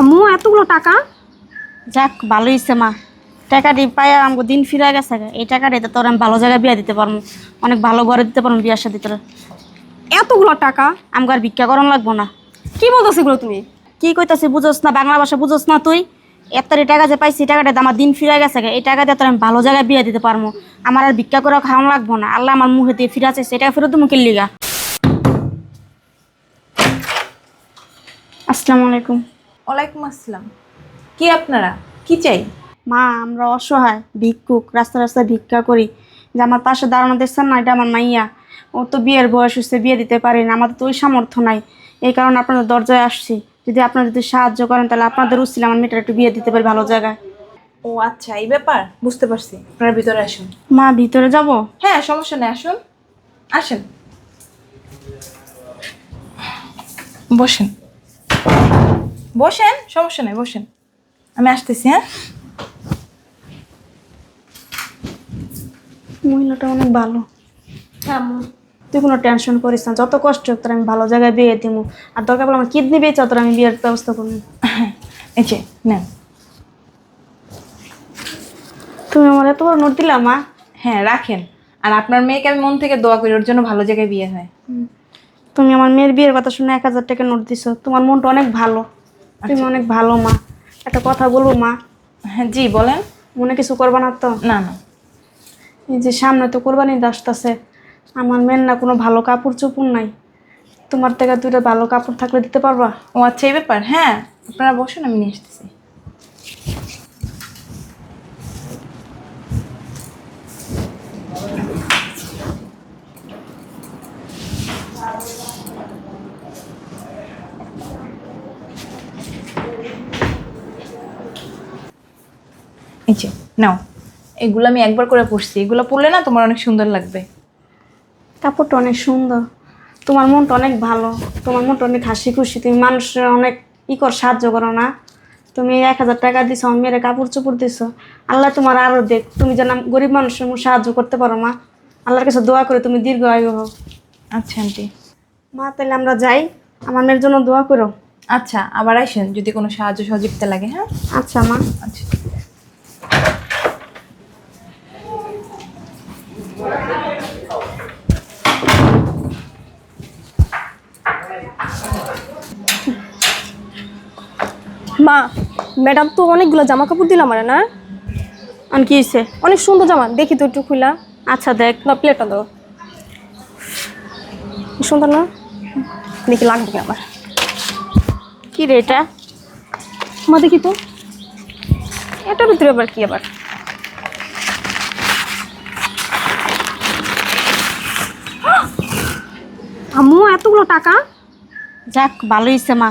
আম্মু এতগুলো টাকা? যাক ভালো হয়েছে মা। টাকাটি পাইয়া আমাকে দিন ফিরে গেছে। এই টাকাটি তো তোর আমি ভালো জায়গায় বিয়া দিতে পারব। অনেক ভালো ঘরে দিতে পারব বিয়ার সাথে তোর। এতগুলো টাকা? আমাকে আর ভিক্ষা করানো লাগবো না। কি বলতেছ এগুলো তুমি? কি কইতাছি বুঝোস না বাংলা ভাষা বুঝোস না তুই? এত্তারি টাকা যে পাইছি টাকাটা আমার দিন ফিরে গেছে। এই টাকা দিয়ে তোর আমি ভালো জায়গায় বিয়ে দিতে পারব। আমার আর ভিক্ষা করে খাওয়ানো লাগবো না। আল্লাহ আমার মুখে দিয়ে ফিরে আছে সেটা ফেরত মুখের লিগা আসসালামু আলাইকুম। ওয়ালাইকুম আসসালাম। কি আপনারা? কি চাই? মা আমরা অসহায় ভিক্ষুক রাস্তা রাস্তায় ভিক্ষা করি। যে আমার পাশে দাঁড়ানো দেখছেন না এটা আমার মাইয়া। ও তো বিয়ের বয়স হচ্ছে বিয়ে দিতে পারি না আমাদের তো ওই সামর্থ্য নাই। এই কারণে আপনাদের দরজায় আসছি। যদি আপনারা যদি সাহায্য করেন তাহলে আপনাদের উচিত আমার মেয়েটার একটু বিয়ে দিতে পারি ভালো জায়গায়। ও আচ্ছা এই ব্যাপার? বুঝতে পারছি। আপনারা ভিতরে আসুন। মা ভিতরে যাব? হ্যাঁ সমস্যা নেই আসুন। আসেন। বসেন। বসেন সমস্যা নেই বসেন। আমি আসতেছি হ্যাঁ? মহিলাটা অনেক ভালো। তুই কোনো টেনশন করিস না যত কষ্ট হোক তোর আমি ভালো জায়গায় বিয়ে দিব আর দরকার পড়লে আমার কিডনি বেচা তোর আমি বিয়ের ব্যবস্থা করব। এই যে নেন। তুমি আমার এত বড় নোট দিলা মা। হ্যাঁ রাখেন। আর আপনার মেয়েকে আমি মন থেকে দোয়া করি ওর জন্য ভালো জায়গায় বিয়ে হয়। তুমি আমার মেয়ের বিয়ের কথা শুনে এক হাজার টাকা নোট দিছো তোমার মনটা অনেক ভালো। তুমি অনেক ভালো মা। একটা কথা বলব মা? হ্যাঁ জি বলেন। মনে কিছু করবা না তো? না না। এই যে সামনে তো কোরবানি আসতেছে। আমার মেন না কোনো ভালো কাপড় চোপড় নাই। তোমার থেকে দুইটা ভালো কাপড় থাকলে দিতে পারবা? ও আচ্ছা এই ব্যাপার। হ্যাঁ আপনারা বসুন আমি নিয়ে আসতেছি। এই যে নাও এগুলো আমি একবার করে পড়ছি এগুলো পড়লে না তোমার অনেক সুন্দর লাগবে। কাপড়টা অনেক সুন্দর। তোমার মনটা অনেক ভালো। তোমার মনটা অনেক হাসি খুশি তুমি মানুষের অনেক ই কর সাহায্য করো না। তুমি এক হাজার টাকা দিছো আমার মেয়ের কাপড় চোপড় দিছো। আল্লাহ তোমার আরও দেখ তুমি যেন গরিব মানুষের সাহায্য করতে পারো মা। আল্লাহর কাছে দোয়া করে তুমি দীর্ঘ আয়ু হও আচ্ছা আন্টি। মা তাহলে আমরা যাই। আমার মেয়ের জন্য দোয়া করো। আচ্ছা আবার আসেন যদি কোনো সাহায্য সহযোগিতা লাগে হ্যাঁ? আচ্ছা মা। আচ্ছা। মা ম্যাডাম তো অনেকগুলো জামা কাপড় দিলাম আমার না? আর কি হয়েছে অনেক সুন্দর জামা দেখি তো একটু খুলা আচ্ছা দেখ। না প্লেটটা দাও সুন্দর না? দেখি লাগবে আমার। কি রে এটা? মা দেখি তো। এটার ভিতরে আবার কি আবার? আম্মু এতগুলো টাকা? যাক ভালো হয়েছে মা।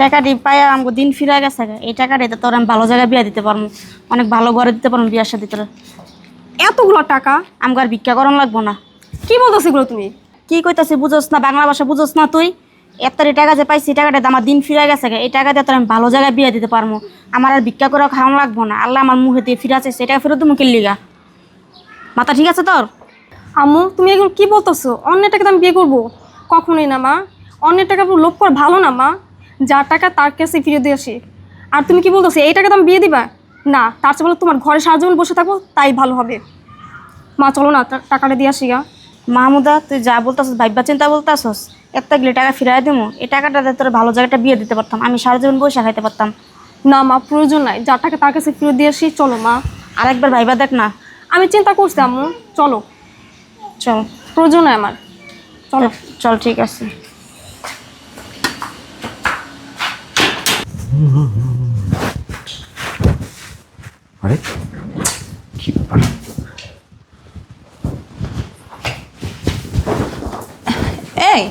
টাকাটি পাইয়া আমাকে দিন ফিরে গেছে গে। এই টাকাটি তো তোর আমি ভালো জায়গায় বিয়া দিতে পারব। অনেক ভালো ঘরে দিতে পারব বিয়ার সাথে তোর। এতগুলো টাকা? আমাকে আর ভিক্ষা করানো লাগবো না। কি বলতেছি এগুলো তুমি? কি কইতাছি বুঝোস না বাংলা ভাষা বুঝোস না তুই? এত্তারি টাকা যে পাইছি টাকাটা আমার দিন ফিরে গেছে গে। এই টাকা দিয়ে তোর আমি ভালো জায়গায় বিয়ে দিতে পারব। আমার আর ভিক্ষা করে খাওয়ানো লাগবো না। আল্লাহ আমার মুখে দিয়ে ফিরে আছে সেটা ফেরত মুখের লিগা মাথা ঠিক আছে তোর? আম্মু তুমি এগুলো কি বলতেছো? অন্যের টাকা আমি বিয়ে করব? কখনোই না মা। অন্যের টাকা লোভ করা ভালো না মা। যার টাকা তার কাছে ফিরে দিয়ে আসি। আর তুমি কি বলতেছো এই টাকা তুমি বিয়ে দিবা? না তার চেয়ে ভালো তোমার ঘরে সারা জীবন বসে থাকো তাই ভালো হবে। মা চলো না টাকাটা দিয়ে আসি গা। মাহমুদা তুই যা বলতাছস ভাইবা চিন্তা বলতাছস একটা গেলে টাকা ফিরাই দেবো এই টাকাটা দিয়ে তোর ভালো জায়গাটা বিয়ে দিতে পারতাম আমি সারা জীবন বসে খাইতে পারতাম। না মা প্রয়োজন নাই যার টাকা তার কাছে ফিরে দিয়ে আসি চলো মা। আর আরেকবার ভাইবা দেখ না। আমি চিন্তা করছি আম্মু চলো। চল। প্রয়োজন আমার। চলো। চল ঠিক আছে। আরে কি ব্যাপার? এই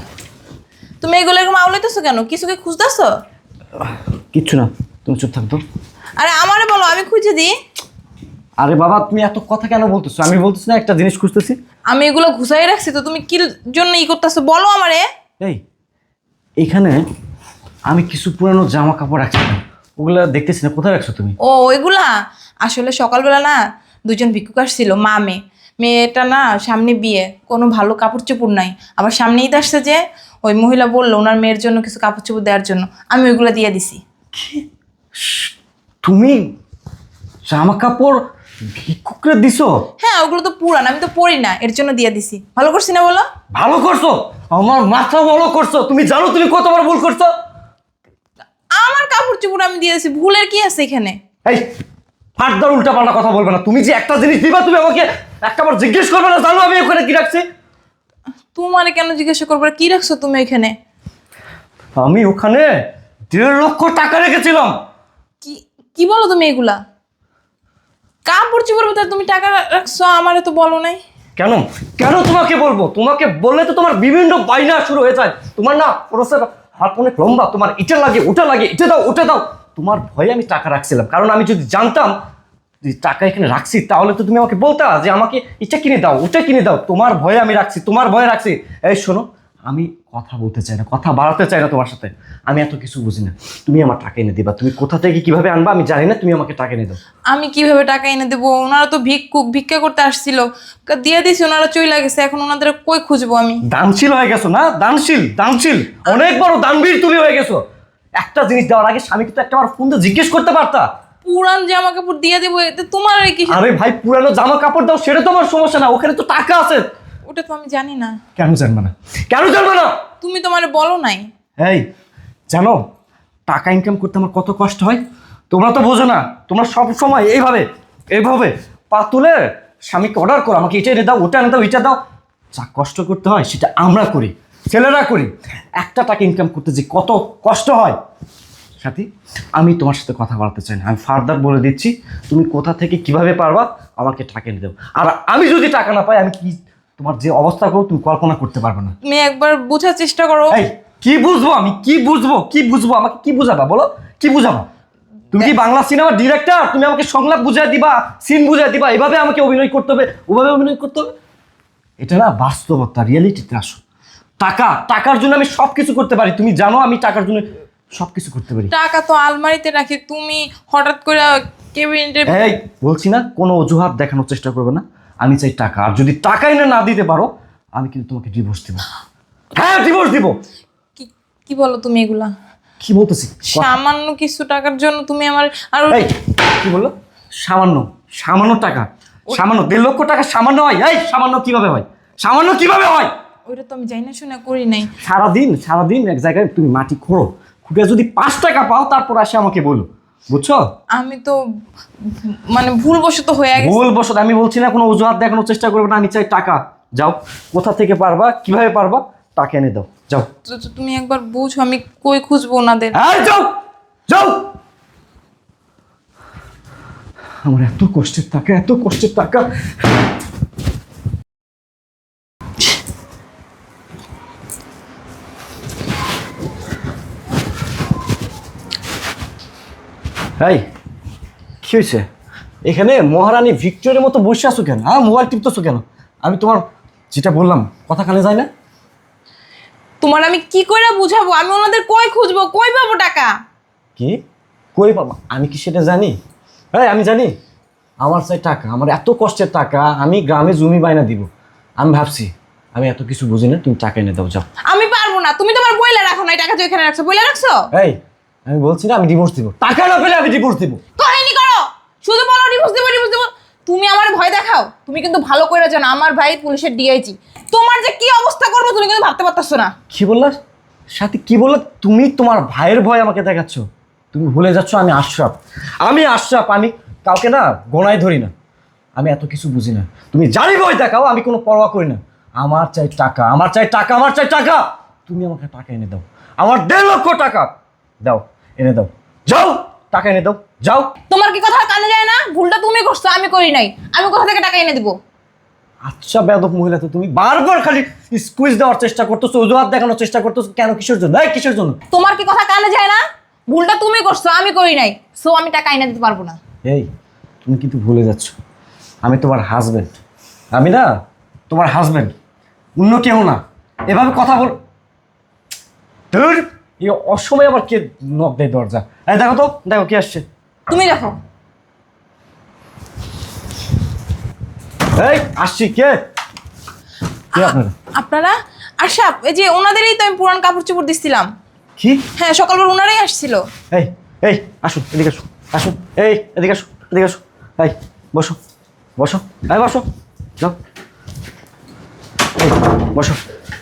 তুমি এগুলো এরকম আউলাইতেছো কেন? কিছু কি খুঁজতেছো? কিচ্ছু না তুমি চুপ থাকতো আরে আমারে বলো আমি খুঁজে দিই। আরে বাবা তুমি এত কথা কেন বলতেছো? আমি বলতেছি না একটা জিনিস খুঁজতেছি। আমি এগুলো ঘুষাই রাখছি তো তুমি কি জন্য ই করতেছো? বলো আমারে। এই এইখানে আমি কিছু পুরানো জামা কাপড় রাখছিলাম ওগুলা দেখতেছি না কোথায় রাখছো তুমি? ও ওইগুলা? আসলে সকালবেলা না দুজন ভিক্ষুক আসছিল মা মেয়ে। মেয়েটা না সামনে বিয়ে কোনো ভালো কাপড় চোপড় নাই। আবার সামনেই তো আসছে যে ওই মহিলা বলল ওনার মেয়ের জন্য কিছু কাপড় চোপড় দেওয়ার জন্য। আমি ওইগুলো দিয়ে দিছি। তুমি জামা কাপড় ভিক্ষুকরা দিছো? হ্যাঁ ওগুলো তো পুরান আমি তো পড়ি না এর জন্য দিয়ে দিছি। ভালো করছি না বলো? ভালো করছ? আমার মাথা ভালো করছ। তুমি জানো তুমি কতবার ভুল করছ? আমার কাপড় চোপড় আমি দিয়ে দিছি ভুলের কি আছে এখানে? এই ফাটদার উল্টা পাল্টা কথা বলবে না। তুমি যে একটা জিনিস দিবা তুমি আমাকে একটাবার জিজ্ঞেস করবে না জানো আমি ওখানে কি রাখছি? তোমারে কেন জিজ্ঞাসা করব? কি রাখছো তুমি এখানে? আমি ওখানে দেড় লক্ষ টাকা রেখেছিলাম। কি কি বলো তুমি এগুলা? কাপড় চোপড় ভিতরে তুমি টাকা রাখছো আমারে তো বলো নাই। কেন? কেন তোমাকে বলব? তোমাকে বললে তো তোমার বিভিন্ন বাইনা শুরু হয়ে যায়। তোমার না প্রসেস হাত অনেক লম্বা, তোমার এটা লাগে, ওটা লাগে এটা দাও, ওটা দাও। তোমার ভয়ে আমি টাকা রাখছিলাম। কারণ আমি যদি জানতাম টাকা এখানে রাখছি, তাহলে তো তুমি আমাকে বলতা যে আমাকে এটা কিনে দাও, ওটা কিনে দাও। তোমার ভয়ে আমি রাখছি, তোমার ভয়ে রাখছি। এই শোনো, আমি কথা বলতে চাই না কথা বাড়াতে চাই না তোমার সাথে। আমি এত কিছু বুঝি না। তুমি আমার টাকা এনে দিবা। তুমি কোথা থেকে কীভাবে আনবা আমি জানি না তুমি আমাকে টাকা এনে দাও। আমি কীভাবে টাকা এনে দেবো? ওনারা তো ভিক্ষুক ভিক্ষা করতে আসছিল। দিয়ে দিছি ওনারা চলে গেছে। এখন ওনাদের কই খুঁজবো আমি? দানশীল হয়ে গেছো না? দানশীল দানশীল। অনেক বড় দানবীর তুমি হয়ে গেছো। একটা জিনিস দেওয়ার আগে স্বামীকে তো একটা আমার ফোন দিয়ে জিজ্ঞেস করতে পারতা। পুরান জামা কাপড় দিয়ে দেবো এতে তোমার কি আরে ভাই পুরানো জামা কাপড় দাও সেটা তো আমার সমস্যা না। ওখানে তো টাকা আছে। ওটা তো আমি জানি না। কেন জানবে না? কেন জানবে না? তুমি তোমারে বলো নাই। এই জানো টাকা ইনকাম করতে আমার কত কষ্ট হয়? তোমরা তো বোঝো না তোমরা সব সময় এইভাবে এইভাবে পা তুলে স্বামীকে অর্ডার করো আমাকে এটা এনে দাও ওটা এনে দাও এটা দাও। যা কষ্ট করতে হয় সেটা আমরা করি ছেলেরা করি। একটা টাকা ইনকাম করতে যে কত কষ্ট হয়। সাথী আমি তোমার সাথে কথা বলতে চাই না। আমি ফার্দার বলে দিচ্ছি তুমি কোথা থেকে কীভাবে পারবা আমাকে টাকা এনে দেবো আর আমি যদি টাকা না পাই আমি কি তোমার যে অবস্থা করো তুমি কল্পনা করতে পারবে না। তুমি একবার বোঝার চেষ্টা করো। এই কি বুঝব আমি? কি বুঝব? কি বুঝব? আমাকে কি বুঝাবা বলো? কি বুঝাবা? তুমি কি বাংলা সিনেমার ডিরেক্টর তুমি আমাকে সংলাপ বুঝাই দিবা সিন বুঝাই দিবা এভাবে আমাকে অভিনয় করতে হবে ওভাবে অভিনয় করতে হবে? এটা না বাস্তবতা রিয়েলিটিতে আসো। টাকা টাকার জন্য আমি সব কিছু করতে পারি। তুমি জানো আমি টাকার জন্য সব কিছু করতে পারি। টাকা তো আলমারিতে রাখি তুমি হঠাৎ করে কেবিনেটে এই বলছি না কোনো অজুহাত দেখানোর চেষ্টা করবে না। আমি চাই টাকা। আর যদি টাকা এনে না দিতে পারো আমি কিন্তু তোমাকে ডিভোর্স দিব। হ্যাঁ ডিভোর্স দিব। কি কি বলো তুমি এগুলা? কি বলতেছি? সামান্য কিছু টাকার জন্য তুমি আমার আর এই কি বলল? সামান্য সামান্য টাকা। সামান্য দেড় লক্ষ টাকা সামান্য হয়। এই সামান্য কীভাবে হয়? সামান্য কীভাবে হয়? ওইটা তো আমি জানি না শুনে করি নাই। সারাদিন সারাদিন এক জায়গায় তুমি মাটি খোঁড়ো। খুঁড়ে যদি পাঁচ টাকা পাও তারপর আসে আমাকে বলো। বুঝছ? আমি তো মানে ভুলবশত হয়ে গেছে। ভুল বসত আমি বলছি না কোনো অজুহাত দেখানোর চেষ্টা করবে না আমি চাই টাকা। যাও কোথা থেকে পারবা কীভাবে পারবা টাকা এনে দাও। যাও। তুমি একবার বুঝো আমি কই খুঁজবো ওনাদের? হ্যাঁ যাও! যাও! আমার এত কষ্টের টাকা এত কষ্টের টাকা। এই কি হয়েছে? এখানে মহারানী ভিক্টোরিয়ার মতো বসে আছো কেন? হ্যাঁ মোবাইল টিপতেছো কেন? আমি তোমার যেটা বললাম কথা কানে যায় না? তোমার আমি কি করে বুঝাবো? আমি ওনাদের কই খুঁজবো? কই পাবো টাকা? কি? কই পাবো? আমি কি সেটা জানি? হ্যাঁ আমি জানি। আমার চাই টাকা আমার এত কষ্টের টাকা আমি গ্রামে জমি বাইনা দিব। আমি ভাবছি আমি এত কিছু বুঝি না তুমি টাকা এনে দাও যাও। আমি পারব না। তুমি তোমার বইলে রাখো না এই টাকা যে এখানে রাখছো বইলে রাখছো? এই আমি বলছি না আমি ডিভোর্স দিব। টাকা না পেলে আমি ডিভোর্স দিব। কাহিনী করো। শুধু বলো ডিভোর্স দেবো ডিভোর্স দেবো। তুমি আমার ভয় দেখাও। তুমি কিন্তু ভালো করে জানো আমার ভাই পুলিশের ডিআইজি তোমার যে কি অবস্থা করব তুমি কিন্তু ভাবতে পারতেছো না। কি বললা? সাথে কি বললা? তুমি তোমার ভাইয়ের ভয় আমাকে দেখাচ্ছ। তুমি ভুলে যাচ্ছ আমি আশরাফ। আমি আশরাফ আমি কাউকে না গোনায় ধরি না। আমি এত কিছু বুঝি না। তুমি জানি ভয় দেখাও আমি কোনো পরোয়া করি না। আমার চাই টাকা আমার চাই টাকা আমার চাই টাকা। তুমি আমাকে টাকা এনে দাও। আমার দেড় লক্ষ টাকা। দাও। এনে দাও। যাও টাকা এনে দাও যাও। তোমার কি কথা কানে যায় না? ভুলটা তুমি করছ আমি করি নাই। আমি কোথা থেকে টাকা এনে দেবো? আচ্ছা বেদক মহিলা তো তুমি। বারবার খালি স্কুইজ দেওয়ার চেষ্টা করতেছো অজুহাত দেখানোর চেষ্টা করতেছো। কেন? কিসের জন্য? এই কিসের জন্য? তোমার কি কথা কানে যায় না? ভুলটা তুমি করছ আমি করি নাই। সো আমি টাকা এনে দিতে পারব না। এই তুমি কিন্তু ভুলে যাচ্ছ। আমি তোমার হাজবেন্ড আমি না তোমার হাজবেন্ড অন্য কেউ না। এভাবে কথা বল ধুর, এই অসময়ে আবার কে নখ দেয় দরজা? এই দেখো তো দেখো কে আসছে। তুমি দেখো। এই আসছি কে? কে আপনারা? আপনারা? আশাপ এই যে ওনাদেরই তো আমি পুরান কাপড় চোপড় দিচ্ছিলাম কি? হ্যাঁ সকালবেলা ওনারাই আসছিল। এই এই আসুন এদিকে আসুন আসো এই এদিকে আসো এদিকে আসো এই বসো বসো এই বসো যাও। এই বসো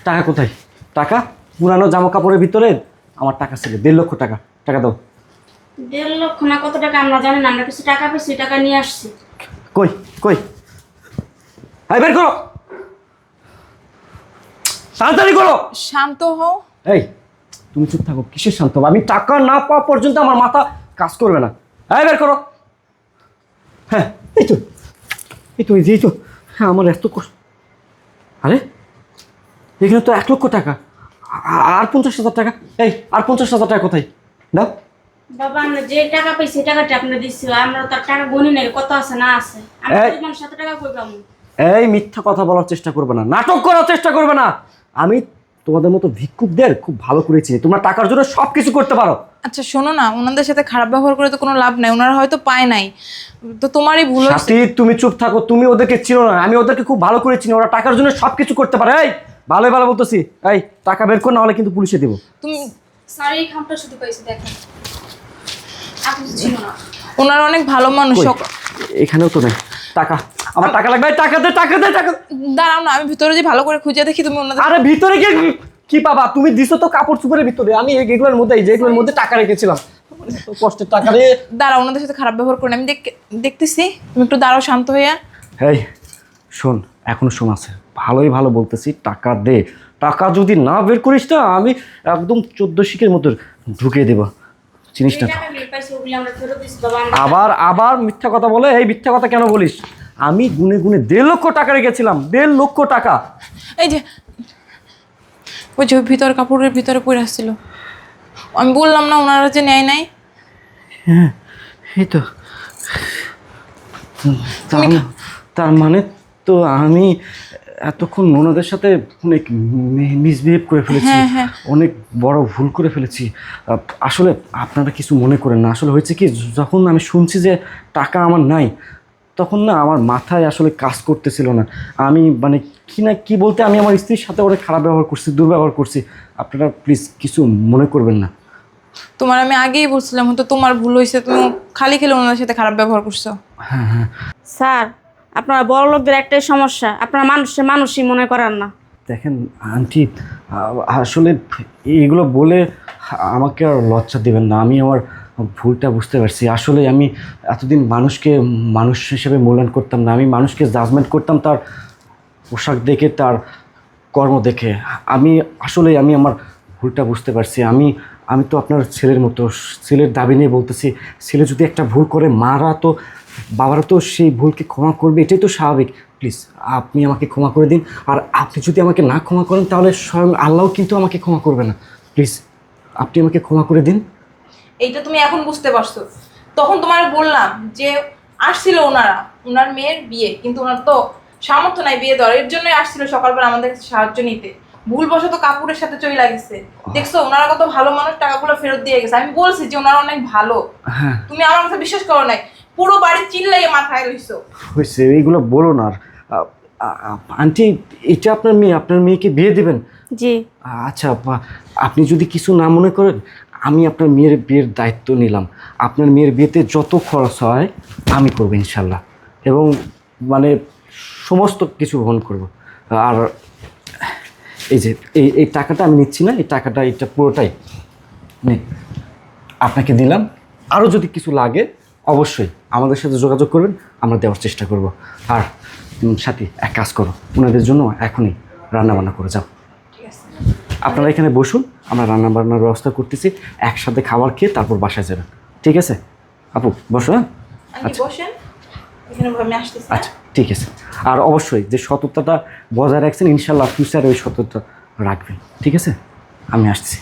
টাকা কোথায়? টাকা? পুরানো জামা কাপড়ের ভিতরে আমার টাকা ছিল দেড় লক্ষ টাকা টাকা দাও। দেড় লক্ষ না কত টাকা আমরা জানি না আমরা কিছু টাকা পেয়েছি টাকা নিয়ে আসছি। কই কই? এই বের করো। তাড়াতাড়ি করো। শান্ত হও। এই তুমি চুপ থাকো কিসের শান্ত? হব? আমি টাকা না পাওয়া পর্যন্ত আমার মাথা কাজ করবে না। এই বের করো। হ্যাঁ এই তো এই তো এই যে এই তো। হ্যাঁ আমার এত কষ্ট। আরে এখানে তো এক লক্ষ টাকা। আর পঞ্চাশ হাজার টাকা? এই আর পঞ্চাশ হাজার টাকা কোথায়? দাও। বাবা আমরা যে টাকা টাকাটা আপনি আমরা তার টাকা গনি নেই কত আছে না আছে? আমরা এই। সাথে টাকা কই এই মিথ্যা কথা বলার চেষ্টা করবে না। নাটক করার চেষ্টা করবে না। আমি তোমাদের মতো ভিক্ষুকদের খুব ভালো করে চিনি তোমরা টাকার জন্য সব কিছু করতে পারো। আচ্ছা শোনো না ওনাদের সাথে খারাপ ব্যবহার করে তো কোনো লাভ নাই। ওনারা হয়তো পায় নাই। তো তোমারই ভুল সাথী তুমি চুপ থাকো। তুমি ওদেরকে চিনো না। আমি ওদেরকে খুব ভালো করে চিনি ওরা টাকার জন্য সব কিছু করতে পারে। এই ভালো ভালো বলতেছি। এই টাকা বের কর না হলে কিন্তু পুলিশে দেবো। তুমি স্যার এই খামটা শুধু পাইছি দেখেন। আপনি ছিল না। ওনারা অনেক ভালো মানুষ? এখানেও তো নেই। টাকা। আমার টাকা লাগবে? টাকা দে টাকা দে টাকা দাঁড়াও না আমি ভিতরে যে ভালো করে খুঁজে দেখি তুমি ওনাদের আরে ভিতরে কি কি পাবা? তুমি দিছো তো কাপড় চুপড়ের ভিতরে। আমি এই- এগুলোর মধ্যে এই যে এগুলোর মধ্যে টাকা রেখেছিলাম। কষ্টের টাকা রে দাঁড়াও ওনাদের সাথে খারাপ ব্যবহার করে আমি দেখ- দেখতেছি। তুমি একটু দাঁড়াও শান্ত হইয়া। এই শোন এখনও শোন আছে। ভালোই ভালো বলতেছি টাকা দে। টাকা যদি না বের করিস না আমি একদম চোদ্দ শিখের মতো ঢুকিয়ে দেবো চিনিস না আমরা আবার আবার মিথ্যা কথা বলে এই মিথ্যা কথা কেন বলিস? আমি গুনে গুনে দেড় লক্ষ টাকা রেখেছিলাম দেড় লক্ষ টাকা। এই যে ওই যে ভিতর কাপড়ের ভিতরে পড়ে আসছিল। আমি বললাম না ওনারা যে নেয় নাই। এই তো। তার তার মানে তো আমি এতক্ষণ ওনাদের সাথে অনেক মিসবিহেভ করে ফেলেছি হ্যাঁ, হ্যাঁ। অনেক বড় ভুল করে ফেলেছি। আসলে আপনারা কিছু মনে করেন না। আসলে হয়েছে কি যখন আমি শুনছি যে টাকা আমার নাই তখন না আমার মাথায় আসলে কাজ করতেছিল না। আমি মানে কি না কি বলতে আমি আমার স্ত্রীর সাথে অনেক খারাপ ব্যবহার করছি দুর্ব্যবহার করছি। আপনারা প্লিজ কিছু মনে করবেন না। তোমার আমি আগেই বলছিলাম হয়তো তোমার ভুল হয়েছে তুমি খালি খেলে ওনাদের সাথে খারাপ ব্যবহার করছ। হ্যাঁ হ্যাঁ। স্যার আপনারা বড় লোকদের একটাই সমস্যা, আপনারা মানুষে মানুষই মনে করেন না। দেখেন, আন্টি আসলে এইগুলো বলে আমাকে আর লজ্জা দেবেন না, আমি আমার ভুলটা বুঝতে পারছি। আসলে আমি এতদিন মানুষকে, মানুষ হিসেবে মূল্যায়ন করতাম না, আমি মানুষকে জাজমেন্ট করতাম তার পোশাক দেখে, তার কর্ম দেখে। আমি, আসলে আমি আমার ভুলটা বুঝতে পারছি। আমি আমি তো আপনার ছেলের মতো, ছেলের দাবি নিয়ে বলতেছি, ছেলে যদি একটা ভুল করে, মারা তো বাবারা তো সেই ভুলকে ক্ষমা করবে এটাই তো স্বাভাবিক। প্লিজ আপনি আমাকে ক্ষমা করে দিন। আর আপনি যদি আমাকে না ক্ষমা করেন তাহলে স্বয়ং আল্লাহ কিন্তু আমাকে ক্ষমা করবে না। প্লিজ আপনি আমাকে ক্ষমা করে দিন। এইটা তুমি এখন বুঝতে পারছ। তখন তোমার বললাম যে আসছিল ওনারা ওনার মেয়ের বিয়ে কিন্তু ওনার তো সামর্থ্য নাই বিয়ে দেওয়ার। এর জন্যই আসছিল সকালবেলা আমাদের সাহায্য নিতে। ভুলবশত কাপুরের সাথে চলে লাগেছে দেখছ ওনারা কত ভালো মানুষ টাকাগুলো ফেরত দিয়ে গেছে। আমি বলছি যে ওনারা অনেক ভালো। হ্যাঁ। তুমি আমার কথা বিশ্বাস করো নাই। পুরো বাড়ি চিল্লাইয়ে মাথায় রইছো। হয়েছে এইগুলো বলো না আর। আন্টি এটা আপনার মেয়ে আপনার মেয়েকে বিয়ে দেবেন? জি। আচ্ছা আপনি যদি কিছু না মনে করেন আমি আপনার মেয়ের বিয়ের দায়িত্ব নিলাম। আপনার মেয়ের বিয়েতে যত খরচ হয় আমি করব ইনশাল্লাহ। এবং মানে সমস্ত কিছু বহন করব। আর এই যে এই এই টাকাটা আমি নিচ্ছি না এই টাকাটা এটা পুরোটাই নে আপনাকে দিলাম। আরও যদি কিছু লাগে অবশ্যই। আমাদের সাথে যোগাযোগ করবেন আমরা দেওয়ার চেষ্টা করব। আর সাথী এক কাজ করো ওনাদের জন্য এখনই রান্নাবান্না করে যাও। আপনারা এখানে বসুন আমরা রান্না বান্নার ব্যবস্থা করতেছি একসাথে খাবার খেয়ে তারপর বাসায় যাবেন। ঠিক আছে? আপু বসো হ্যাঁ? আসতেছি হ্যাঁ? আচ্ছা ঠিক আছে। আর অবশ্যই যে সততাটা বজায় রাখছেন ইনশাল্লাহ ফিউচারে ওই সততা রাখবেন। ঠিক আছে? আমি আসছি।